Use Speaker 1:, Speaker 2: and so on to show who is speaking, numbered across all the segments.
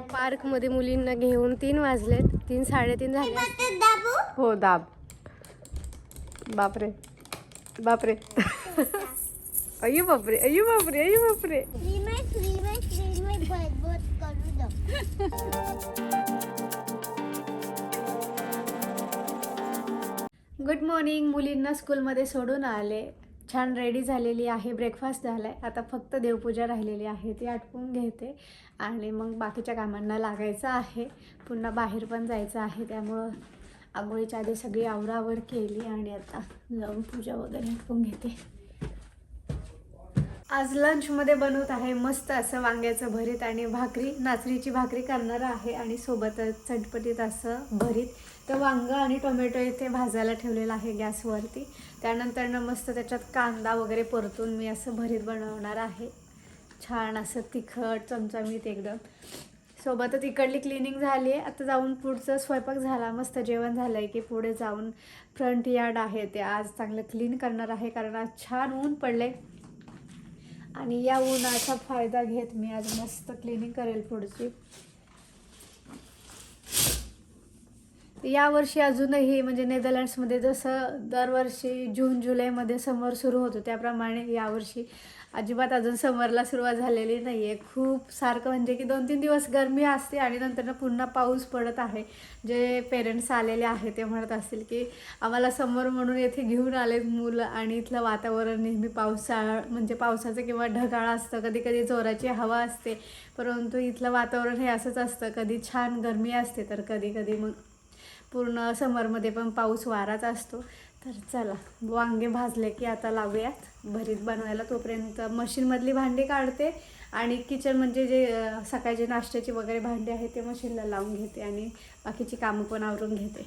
Speaker 1: पार्कमध्ये मुलींना घेऊन तीन वाजलेत. तीन साडेतीन झाले. हो दाब. बापरे. बापरे. अय्यो बापरे अय्यो बापरे अय्यो बापरे. गुड मॉर्निंग मुलींना स्कूलमध्ये सोडून आले. छान रेडी झालेली आहे ब्रेकफास्ट झाला आहे आता फक्त देवपूजा राहिलेली आहे ती आटपून घेते. आणि मग बाकीच्या कामांना लागायचं आहे. पुन्हा बाहेर पण जायचं आहे त्यामुळं आंघोळीच्या आधी सगळी आवरावर केली आणि आता जाऊन पूजा वगैरे आटपून घेते. आज लंचमध्ये बनवत आहे मस्त असं वांग्याचं भरीत आणि भाकरी. नाचणीची भाकरी करणार आहे आणि सोबतच चटपटीत असं भरीत. तर वांगं आणि टोमॅटो इथे भाजायला ठेवलेलं आहे गॅसवरती. त्यानंतरनं मस्त त्याच्यात कांदा वगैरे परतून मी असं भरीत बनवणार आहे. छान असं तिखट चमचमीत एकदम. सोबतच इकडली क्लिनिंग झाली आहे आता जाऊन पुढचं स्वयंपाक झाला. मस्त जेवण झालं आहे की पुढे जाऊन फ्रंट यार्ड आहे ते. आज चांगलं क्लीन करणार आहे कारण आज छान ऊन पडले आणि या उन्हाचा फायदा घेत मी आज मस्त क्लिनिंग करेल पुढची. यावर्षी अजूनही म्हणजे नेदरलँड्समध्ये जसं दरवर्षी जून जुलैमध्ये समर सुरू होतो त्याप्रमाणे यावर्षी अजिबात अजून समरला सुरुवात झालेली नाही आहे खूप सारखं म्हणजे की दोन तीन दिवस गरमी असते आणि नंतर पुन्हा पाऊस पडत आहे. जे पेरेंट्स आलेले आहे ते म्हणत असतील की आम्हाला समर म्हणून येथे घेऊन आले मुलं आणि इथलं वातावरण नेहमी पावसाळा म्हणजे पावसाचं किंवा ढगाळ असतं. कधी कधी जोराची हवा असते परंतु इथलं वातावरण हे असंच असतं. कधी छान गरमी असते तर कधी कधी मग पूर्ण समरमध्ये पण पाऊस वाराच असतो. तर चला वांगे भाजले की आता लावूयात. भरीत बनवायला तोपर्यंत मशीनमधली भांडी काढते आणि किचन म्हणजे जे सकाळचे नाश्त्याची वगैरे भांडी आहे ते मशीनला लावून घेते आणि बाकीची कामं पण आवरून घेते.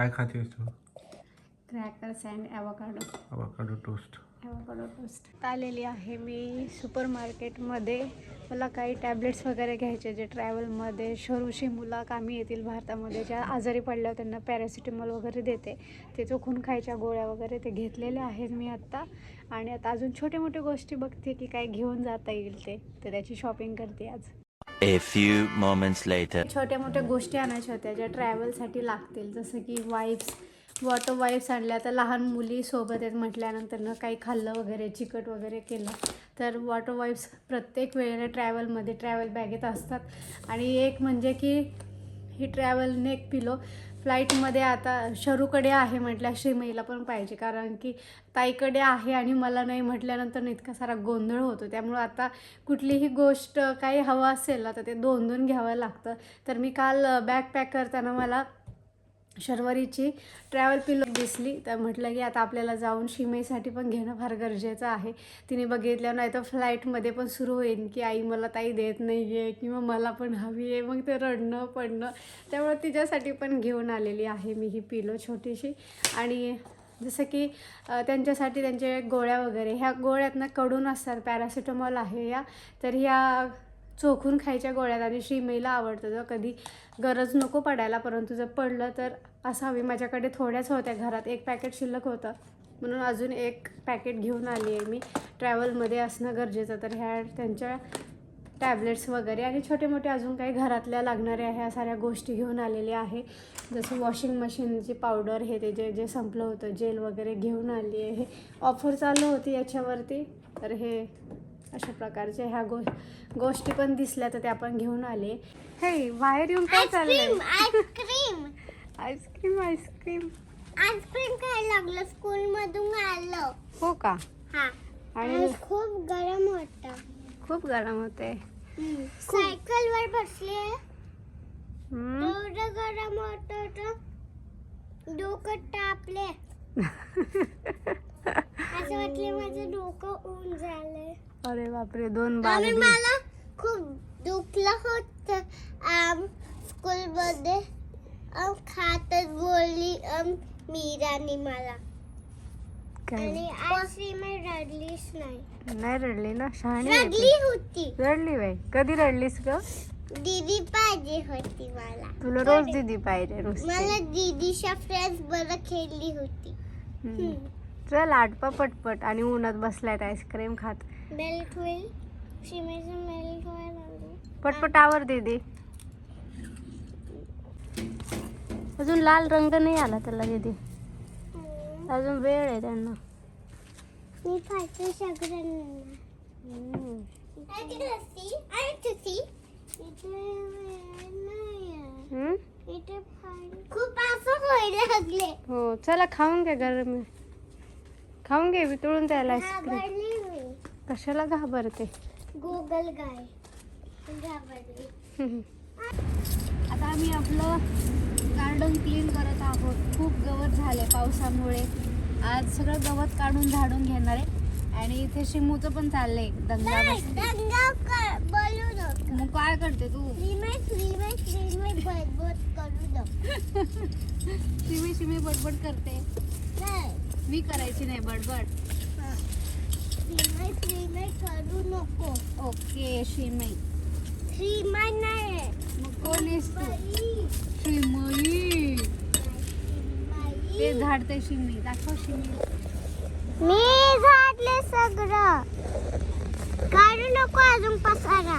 Speaker 2: काय खातेस तू?
Speaker 1: Crackers and avocado
Speaker 2: avocado toast
Speaker 1: avocado toast आलेली आहे मी सुपर मार्केटमध्ये मला काही टॅबलेट्स वगैरे घ्यायचे जे ट्रॅव्हलमध्ये शोरूशी मुलं कामी येतील भारतामध्ये ज्या आजारी पडल्यावर त्यांना पॅरासिटेमॉल वगैरे देते. ते चोखून खायच्या गोळ्या वगैरे ते घेतलेले आहेत मी आत्ता. आणि आता अजून छोटे मोठे गोष्टी बघते की काय घेऊन जाता येईल ते. तर त्याची शॉपिंग करते आज.
Speaker 3: A few moments later.
Speaker 1: छोट्या मोठ्या गोष्टी आणायच्या होत्या ज्या ट्रॅव्हलसाठी लागतील. जसं की वाईप्स वॉटर वाईप्स आणल्या. तर लहान मुली सोबत आहेत म्हटल्यानंतर काही खाल्लं वगैरे चिकट वगैरे केलं तर वॉटर वाईप्स प्रत्येक वेळेला ट्रॅव्हलमध्ये ट्रॅव्हल बॅगेत असतात. आणि एक म्हणजे की ही ट्रॅव्हल नेक पिलो फ्लाईटमध्ये आता शरूकडे आहे म्हटल्या श्रीमईला पण पाहिजे. कारण की ताईकडे आहे आणि मला नाही म्हटल्यानंतर इतका सारा गोंधळ होतो. त्यामुळं आता कुठलीही गोष्ट काही हवं असेल ना तर ते दोन दोन घ्यावं लागतं. तर मी काल बॅग पॅक करताना मला शर्वरीची ट्रॅव्हल पिलो दिसली. तर म्हटलं की आता आपल्याला जाऊन शिमेसाठी पण घेणं फार गरजेचं आहे. तिने बघितलं नाही तर फ्लाईटमध्ये पण सुरू होईल की आई मला ताई देत नाही आहे किंवा मला पण हवी आहे. मग ते रडणं पडणं त्यामुळे तिच्यासाठी पण घेऊन आलेली आहे मी ही पिलो छोटीशी. आणि जसं की त्यांच्यासाठी त्यांच्या गोळ्या वगैरे ह्या गोळ्यातनं कडून असतात. पॅरासिटामॉल आहे या. तर ह्या चोखून खायच्या गोळ्यात आणि श्रीमेला आवडतं. जर कधी गरज नको पडायला परंतु जर पडलं तर असावी. माझ्याकडे थोड्याच होत्या घरात. एक पॅकेट शिल्लक होतं. म्हणून अजून एक पॅकेट घेऊन आली आहे मी. ट्रॅव्हलमध्ये असणं गरजेचं. तर ह्या त्यांच्या टॅबलेट्स वगैरे आणि छोटे मोठे अजून काही घरातल्या लागणाऱ्या ह्या साऱ्या गोष्टी घेऊन आलेल्या आहे. जसं वॉशिंग मशीनची पावडर हे ते जे जे संपलं होतं जेल वगैरे घेऊन आली आहे. ऑफर चालू होती याच्यावरती. तर हे अशा प्रकारच्या ह्या गो गोष्टी पण दिसल्या तर त्या पण घेऊन आले. हे बाहेर येऊन काय चाललंय?
Speaker 4: Ice cream
Speaker 1: ice cream. Ice cream
Speaker 4: ice cream. खायला लागलं स्कूल मधून आलं.
Speaker 1: हो का?
Speaker 4: हा.
Speaker 1: आणि
Speaker 4: खूप गरम होता.
Speaker 1: खूप गरम होते
Speaker 4: सायकल वर बसले. एवढं गरम होत होतं डोकं तापले. असं वाटलं माझं डोकं ऊन झालंय.
Speaker 1: अरे बापरे दोन
Speaker 4: आणि
Speaker 1: बालदी
Speaker 4: मला खूप दुखलं होत. स्कूल मध्ये अम, खातच बोलली अम, मीरानी मला.
Speaker 1: काय?
Speaker 4: आणि आज मी रडलीच नाही.
Speaker 1: नाही रडली ना? शहाणी आहे
Speaker 4: रडली
Speaker 1: तू.
Speaker 4: होती.
Speaker 1: रडली बाई. कधी रडलीस ग?
Speaker 4: दीदी पाहिजे होती मला.
Speaker 1: तुला रोज दिदी पाहिजे नुसती
Speaker 4: मला दीदीच्या फ्रेंड्स बरं खेळली होती.
Speaker 1: हम्म. चल आटपा पटपट आणि उन्हात बसलायत आईस्क्रीम खात.
Speaker 4: मेल्ट होईल शिमेचं मेल्ट व्हायला लागलं
Speaker 1: पटपट आवर दीदी. अजून लाल रंग नाही आला त्याला दीदी. अजून वेळ आहे त्यांना.
Speaker 4: मी सगळ्यांना खूप असं लागले
Speaker 1: हो चला खाऊन घ्या गरम. आहे खाऊन घे वितळून द्यायला आईस्क्रीम कशाला घाबरते?
Speaker 4: गुगल गाय घाबरली.
Speaker 1: आता आम्ही आपलं गार्डन क्लीन करत आहोत. खूप गवत झाले पावसामुळे. आज सगळं गवत काढून झाडून घेणार आहे. आणि इथे शिमूचं पण चाललंय दंगा मग काय करते तू? शिमी शिमी बडबड करते.
Speaker 4: नाही.
Speaker 1: मी करायची नाही बडबड.
Speaker 4: रिमेट रिमेट करू नको.
Speaker 1: ओके शिमी
Speaker 4: रिमेट नाही.
Speaker 1: मग कोण आहेस तू?
Speaker 4: बाई.
Speaker 1: शिमई ते. झाडते शिमी दाखव शिमी
Speaker 4: मी झाडले सगळं. काढू नको अजून पसारा.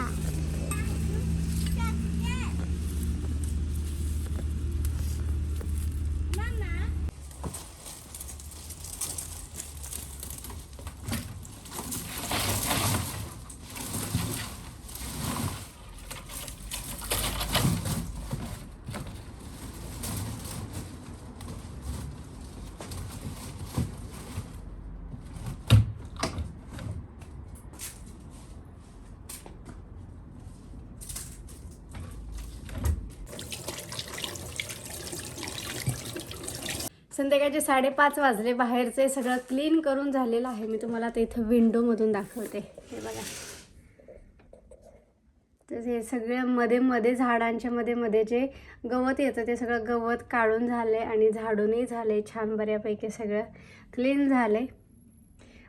Speaker 1: संध्याकाळचे साडेपाच वाजले. बाहेरचे सगळं क्लीन करून झालेलं आहे. मी तुम्हाला ते इथं विंडोमधून दाखवते. हे बघा. तर हे सगळं मध्ये मध्ये झाडांच्या मध्ये मध्ये जे गवत येतं ते सगळं गवत काढून झाले आणि झाडूनही झाले. छान बऱ्यापैकी सगळं क्लीन झालं. आहे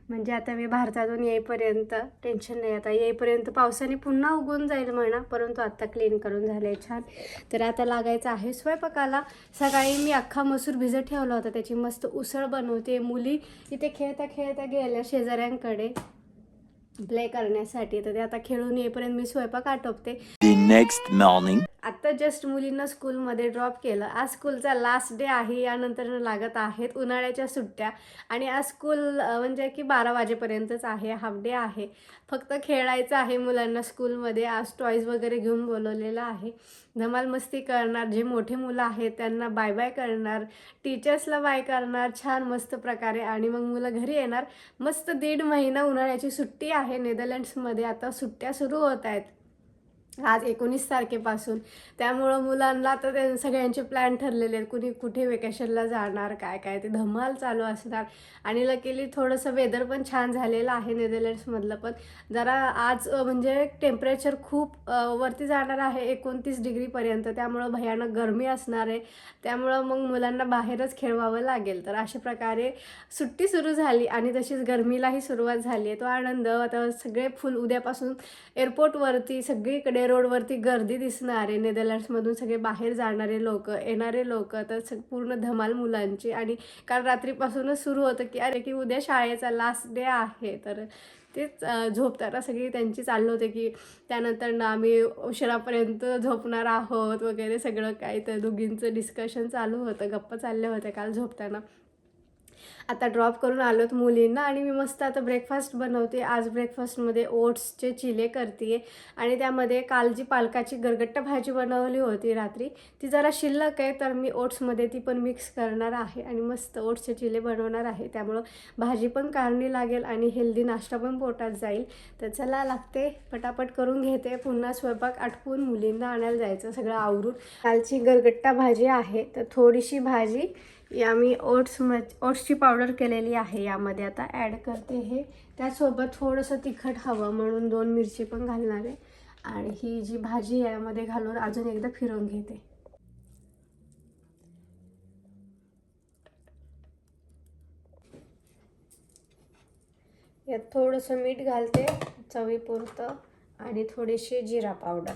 Speaker 1: म्हणजे आता मी भारतातून येईपर्यंत टेन्शन नाही. आता येईपर्यंत पावसाने पुन्हा उगून जाईल म्हणा परंतु आता क्लीन करून झाले छान. तर आता लागायचं आहे स्वयंपाकाला. सकाळी मी अख्खा मसूर भिजत ठेवला होता. त्याची मस्त उसळ बनवते. मुली इथे खेळता खेळता गेल्या शेजाऱ्यांकडे प्ले करण्यासाठी. तर ते आता खेळून येईपर्यंत मी स्वयंपाक आटोपते.
Speaker 3: Morning.
Speaker 1: आत्ता जस्ट मुलींना स्कूलमध्ये ड्रॉप केलं. आज स्कूलचा लास्ट डे आहे यानंतर लागत आहेत उन्हाळ्याच्या सुट्ट्या. आणि आज स्कूल म्हणजे की बारा वाजेपर्यंतच आहे हाफ डे आहे. फक्त खेळायचं आहे मुलांना स्कूलमध्ये. आज टॉईज वगैरे घेऊन बोलवलेलं आहे. धमाल मस्ती करणार जे मोठे मुलं आहेत त्यांना बाय बाय करणार टीचर्सला बाय करणार छान मस्त प्रकारे. आणि मग मुलं घरी येणार. मस्त दीड महिना उन्हाळ्याची सुट्टी आहे. नेदरलँड्समध्ये आता सुट्ट्या सुरू होत आहेत. आज एकोणीस तारखेपासून. त्यामुळं मुलांना तर ते सगळ्यांचे प्लॅन ठरलेले आहेत. कुणी कुठे वेकेशनला जाणार काय काय ते धमाल चालू असणार. आणि लकीली थोडंसं वेदर पण छान झालेलं आहे नेदरलँड्समधलं पण. जरा आज म्हणजे टेम्परेचर खूप वरती जाणार आहे एकोणतीस डिग्रीपर्यंत त्यामुळं भयानक गरमी असणार आहे. त्यामुळं मग मुलांना बाहेरच खेळवावं लागेल. तर अशा प्रकारे सुट्टी सुरू झाली आणि तशीच गरमीलाही सुरुवात झाली आहे. तो आनंद आता सगळे फुल उद्यापासून एअरपोर्टवरती सगळीकडे रोडवरती गर्दी दिसणार आहे. नेदरलँड्समधून सगळे बाहेर जाणारे लोक येणारे लोक तर पूर्ण धमाल मुलांची. आणि काल रात्रीपासूनच सुरू होतं की अरे की उद्या शाळेचा लास्ट डे आहे. तर तेच झोपताना सगळी त्यांची चाललं होते की त्यानंतर ना आम्ही उशिरापर्यंत झोपणार आहोत वगैरे सगळं काय तर दोघींचं डिस्कशन चालू होतं गप्पा चालल्या होत्या काल झोपताना. आता ड्रॉप करून आलोत मुलींना आणि मी मस्त आता ब्रेकफास्ट बनवते. आज ब्रेकफास्टमध्ये ओट्सचे चिले करते आणि त्यामध्ये काल जी पालकाची गरगट्ट भाजी बनवली होती रात्री. ती जरा शिल्लक आहे तर मी ओट्समध्ये ती पण मिक्स करणार आहे आणि मस्त ओट्सचे चिले बनवणार आहे. त्यामुळं भाजी पण कारणी लागेल आणि हेल्दी नाश्ता पण पोटात जाईल. तर चला लागते पटापट करून घेते. पुन्हा स्वयंपाक आटपून मुलींना आणायला जायचं सगळं आवरून. कालची गरगट्टा भाजी आहे तर थोडीशी भाजी या मी ओट्स म ओट्सची पावडर केलेली आहे यामध्ये आता ॲड करते हे. त्यासोबत थोडंसं तिखट हवं म्हणून दोन मिरची पण घालणार आहे. आणि ही जी भाजी आहे यामध्ये घालून अजून एकदा फिरवून घेते. यात थोडंसं मीठ घालते चवीपुरतं आणि थोडीशी जिरा पावडर.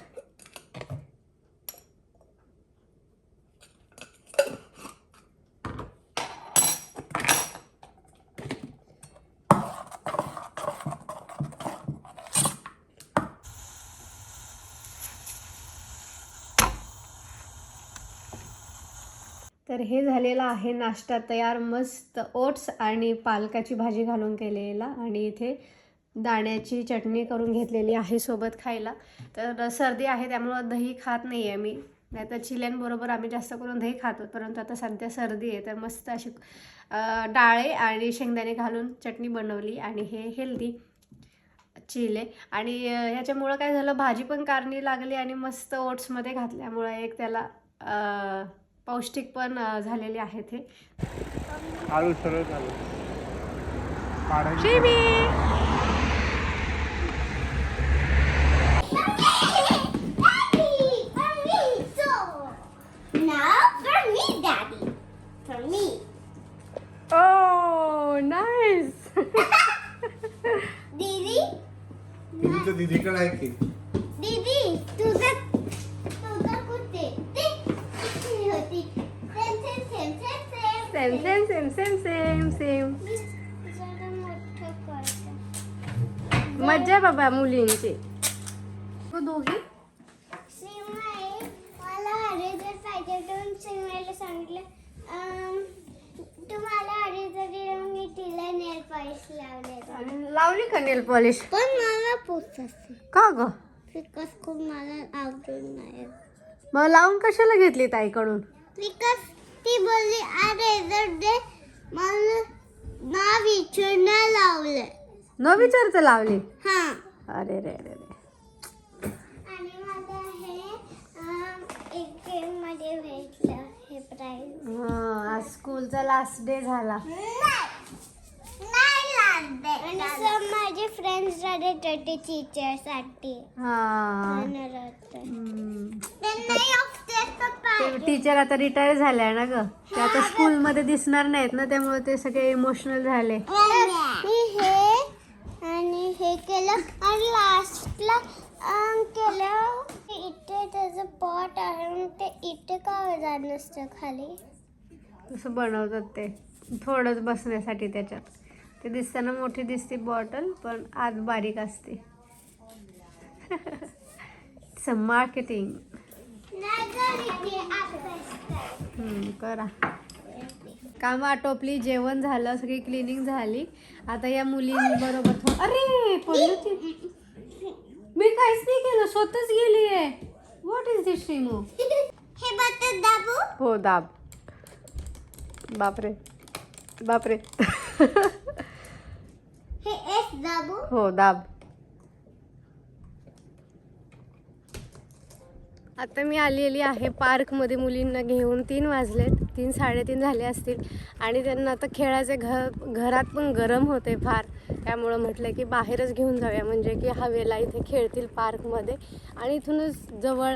Speaker 1: हे झालेलं आहे नाश्ता तयार मस्त ओट्स आणि पालकाची भाजी घालून केलेला आणि इथे दाण्याची चटणी करून घेतलेली आहे सोबत खायला. तर सर्दी आहे त्यामुळं दही खात नाही आहे मी. नाही तर चिल्यांबरोबर आम्ही जास्त करून दही खातो परंतु आता सध्या सर्दी आहे. तर मस्त अशी डाळे आणि शेंगदाणे घालून चटणी बनवली आणि हे हेल्दी चिले. आणि ह्याच्यामुळं काय झालं भाजी पण कारणी लागली आणि मस्त ओट्समध्ये घातल्यामुळं एक त्याला पौष्टिक पण झालेले आहे ते
Speaker 2: आळू सरळ झालं.
Speaker 1: बाबा मुलींची. तू दोघी?
Speaker 4: मला हरिजर पाहिजे दोन सिमाईला सांगितलं. तुम्हाला हरिजर मी तिला नेल पॉलिश लावले
Speaker 1: लावली का नेल पॉलिश?
Speaker 4: पण मला पूछ असते.
Speaker 1: का ग?
Speaker 4: बिकॉज खूप मला आवडून नाही
Speaker 1: मग लावून कशाला घेतली ताईकडून?
Speaker 4: बिकॉज ती बोलली अरे जर दे मला नाव विचारून नाही लावले
Speaker 1: न विचारता लावली.
Speaker 4: हा.
Speaker 1: अरे रे रे रे.
Speaker 4: हा
Speaker 1: स्कूलचा लास्ट डे झाला.
Speaker 4: माझे फ्रेंड्स झाले छोटे टीचरसाठी.
Speaker 1: टीचर आता रिटायर झाल्या ना ग. ते आता स्कूल मध्ये दिसणार नाहीत ना त्यामुळे ते सगळे इमोशनल झाले.
Speaker 4: केलं आणि लास्टला केलं इथे त्याचं पॉट आहे आणि ते इथे का जात नसतं खाली?
Speaker 1: तसं बनवतात ते. थोडंच बसण्यासाठी त्याच्यात. ते दिसताना मोठी दिसते बॉटल पण आत बारीक असते. मार्केटिंग
Speaker 4: कर.
Speaker 1: कामं आटोपली जेवण झालं सगळी क्लिनिंग झाली. आता या मुलींबरोबर अरे मी काहीच नाही केलं स्वतःच गेली आहे. व्हॉट इज दिस श्रीमू
Speaker 4: हे बटर दाबू?
Speaker 1: हो दाब. बापरे. बापरे.
Speaker 4: हे एस दाबू?
Speaker 1: हो दाब. आता मी आलेली आहे पार्कमध्ये मुलींना घेऊन. तीन वाजलेत. तीन साडेतीन झाले असतील. आणि त्यांना आता खेळायचे घर घरात पण गरम होते फार. त्यामुळं म्हटलं की बाहेरच घेऊन जाऊया. म्हणजे की हवेला इथे खेळतील पार्कमध्ये. आणि इथूनच जवळ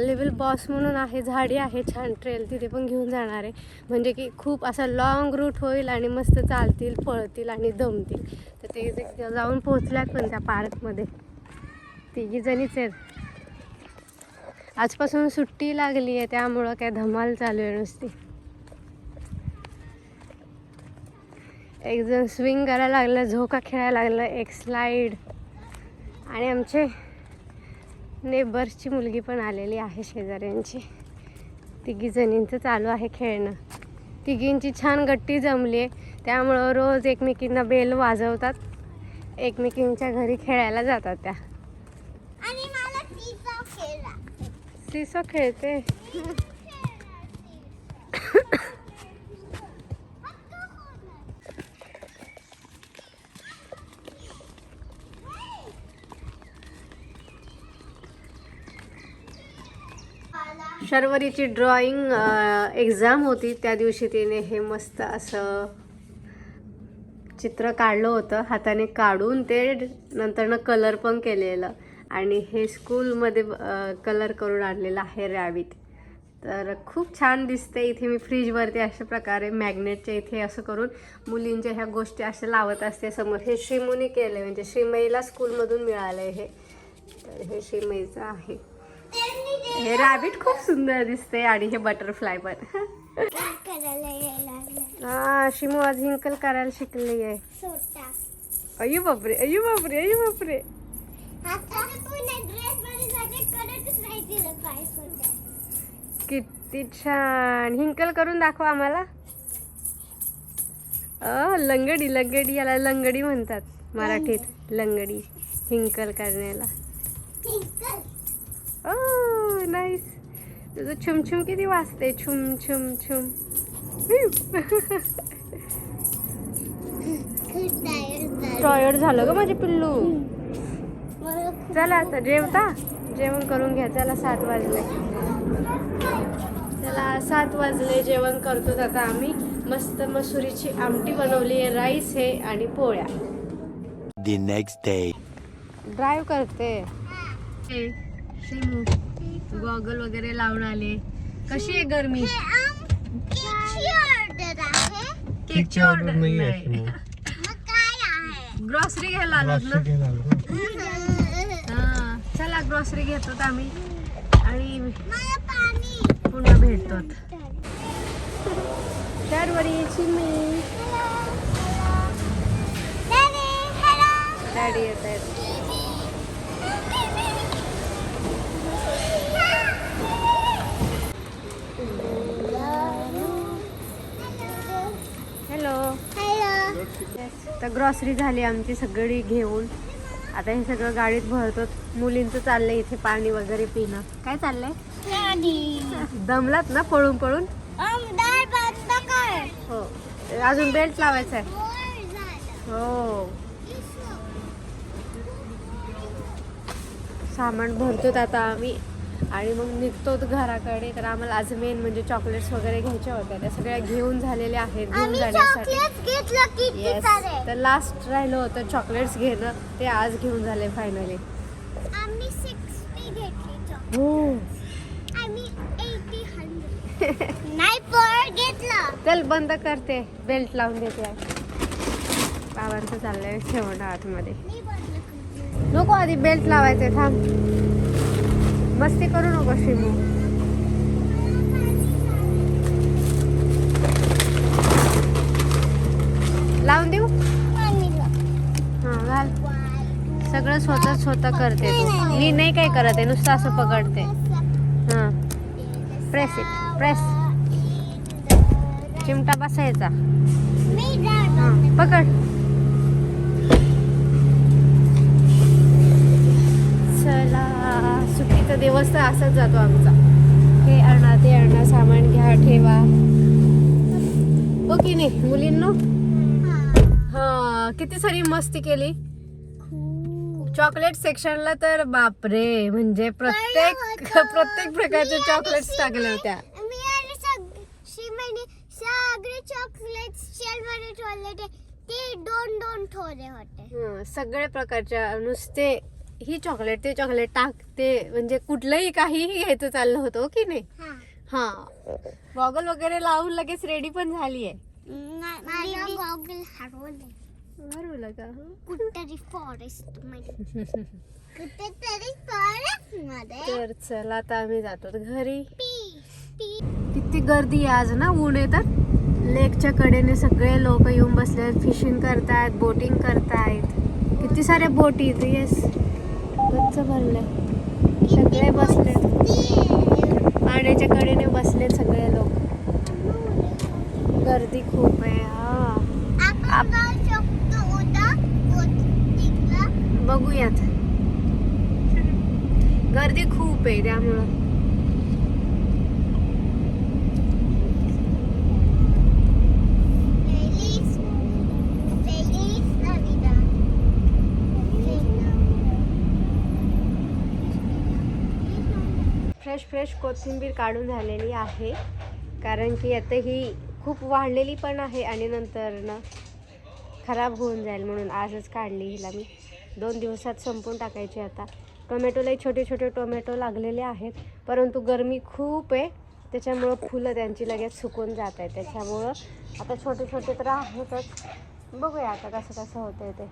Speaker 1: लेवल बॉस म्हणून आहे झाडी आहे छान. ट्रेल तिथे पण घेऊन जाणार आहे. म्हणजे की खूप असा लॉंग रूट होईल आणि मस्त चालतील पळतील आणि दमतील. तर ते ते जाऊन पोहोचल्यात पण त्या पार्कमध्ये. तिघी जणीच आहेत. आजपासून सुट्टी लागली आहे त्यामुळं काय धमाल चालू आहे नुसती. एक जण स्विंग करायला लागलं झोका खेळायला लागलं एक स्लाईड आणि आमचे नेबर्सची मुलगी पण आलेली आहे शेजाऱ्यांची. तिघी जणींचं चालू आहे खेळणं. तिघींची छान गट्टी जमली आहे त्यामुळं रोज एकमेकींना बेल वाजवतात. एकमेकींच्या घरी खेळायला जातात त्या. सिसो खेळते शर्वरीची ड्रॉइंग एक्झाम होती. त्या दिवशी तिने हे मस्त असं चित्र काढलं होतं. हाताने काढून ते नंतरनं कलर पण केलेलं. आणि हे स्कूलमध्ये कलर करून आणलेलं आहे रॅबिट तर खूप छान दिसते इथे मी फ्रीजवरती अशा प्रकारे मॅग्नेटच्या इथे असं करून मुलींच्या ह्या गोष्टी अशा लावत असते समोर. हे श्रीमुनी केलं म्हणजे श्रीमईला स्कूलमधून मिळालं आहे हे. तर हे श्रीमईचं आहे. हे रॅबिट खूप सुंदर दिसते आणि हे बटरफ्लाय पण. हा शिमू आज हिंकल करायला शिकली आहे अय्यो बापरे अय्यो बापरे अय्यो बापरे. किती छान. हिंकल करून दाखवा आम्हाला. अ लंगडी लंगडी याला लंगडी म्हणतात मराठीत. लंगडी हिंकल करण्याला. ओ नाईस तुझं छुमछुम किती वाजते छुम. छुम छुम टॉयर्ड झालं. ग माझे पिल्लू. चला आता जेवता? जेवण करून घ्या. चला सात वाजले. चला सात वाजले. जेवण करतो आता आम्ही. मस्त मसुरीची आमटी बनवली आहे राईस आहे आणि पोळ्या.
Speaker 3: The next day.
Speaker 1: ड्राईव्ह करते. गॉगल वगैरे लावून आले. कशी आहे गरमी?
Speaker 4: हे केकची ऑर्डर
Speaker 2: नाही.
Speaker 1: ग्रॉसरी घ्यायला
Speaker 2: आलो. ना.
Speaker 1: चला ग्रॉसरी घेतो आम्ही. आणि पुन्हा भेटतो दरवरीची मी. डॅडी येत आहेत. हॅलो. तर ग्रॉसरी झाली आमची सगळी घेऊन. आता हे सगळं गाडीत भरतो मुलींचं चाललंय इथे पाणी वगैरे पिणं. काय चाललंय. दमलात ना पळून पळून? हो. अजून बेल्ट लावायचा आहे. हो. सामान भरतो आता आम्ही. आणि मग निघतो घराकडे. तर आम्हाला आज मेन म्हणजे चॉकलेट्स वगैरे घ्यायच्या होत्या. त्या सगळ्या घेऊन झालेल्या आहेत घेऊन जाण्यासाठी. येस तर लास्ट राहिलं होतं चॉकलेट्स घेणं. ते आज घेऊन झाले फायनली. हो. चल बंद करते. बेल्ट लावून देते बाबांचं चाललंय शेवण आतमध्ये. नको आधी बेल्ट लावायचे थांब. मस्ती करू नको शिमू. लावून देऊ?
Speaker 4: हां
Speaker 1: हा घाल. सगळं स्वतः स्वतः करते तू. मी नाही काय करत आहे नुसतं असं पकडते. हां. प्रेस इट प्रेस चिमटा बसायचा. हां पकड. चला. सुट्टीचा दिवस तर असाच जातो आमचा. हे आणा ते आणा सामान घ्या ठेवा. हो की नाही मुलींनो?
Speaker 4: हा.
Speaker 1: हा किती सारी मस्ती केली. चॉकलेट सेक्शनला तर बापरे म्हणजे प्रत्येक. प्रत्येक प्रकारच्या
Speaker 4: मी
Speaker 1: चॉकलेट्स टाकल्या होत्या.
Speaker 4: सगळे चॉकलेट ते दोन दोन होते.
Speaker 1: हं, सगळ्या प्रकारच्या नुसते ही चॉकलेट ते चॉकलेट टाकते म्हणजे कुठलंही काहीही घ्यायचं चाललं होतं हो की नाही?
Speaker 4: हा.
Speaker 1: हा. गॉगल वगैरे लावून लगेच रेडी पण झाली आहे.
Speaker 4: माझा गॉगल हरवले
Speaker 1: बरोबर का?
Speaker 4: कुठतरी फॉरेस्टमध्ये. कुठेतरी फॉरेस्टमध्ये.
Speaker 1: तर चला आता आम्ही जातो घरी. किती गर्दी आहे आज ना ऊन येतात. लेकच्या कडेने सगळे लोक येऊन बसले आहेत फिशिंग करतायत बोटिंग करतायत. किती साऱ्या बोटी येस गच्च भरलंय. सगळे बसले. पाण्याच्या कडेने बसले सगळे लोक. गर्दी खूप आहे हा. बघूयात. गर्दी खूप आहे त्यामुळं. फ्रेश फ्रेश कोथिंबीर काढून झालेली आहे. कारण की आता ही खूप वाढलेली पण आहे आणि नंतर ना खराब होऊन जाईल म्हणून आजच काढली हिला मी. दोन दिवसात संपून टाकायची आता. टोमॅटोलाही छोटे छोटे टोमॅटो लागलेले आहेत. परंतु गरमी खूप आहे. त्याच्यामुळं फुलं त्यांची लगेच सुकून जात आहेत. त्याच्यामुळं आता छोटे छोटे तर आहेतच. बघूया आता कसं कसं होतंय ते.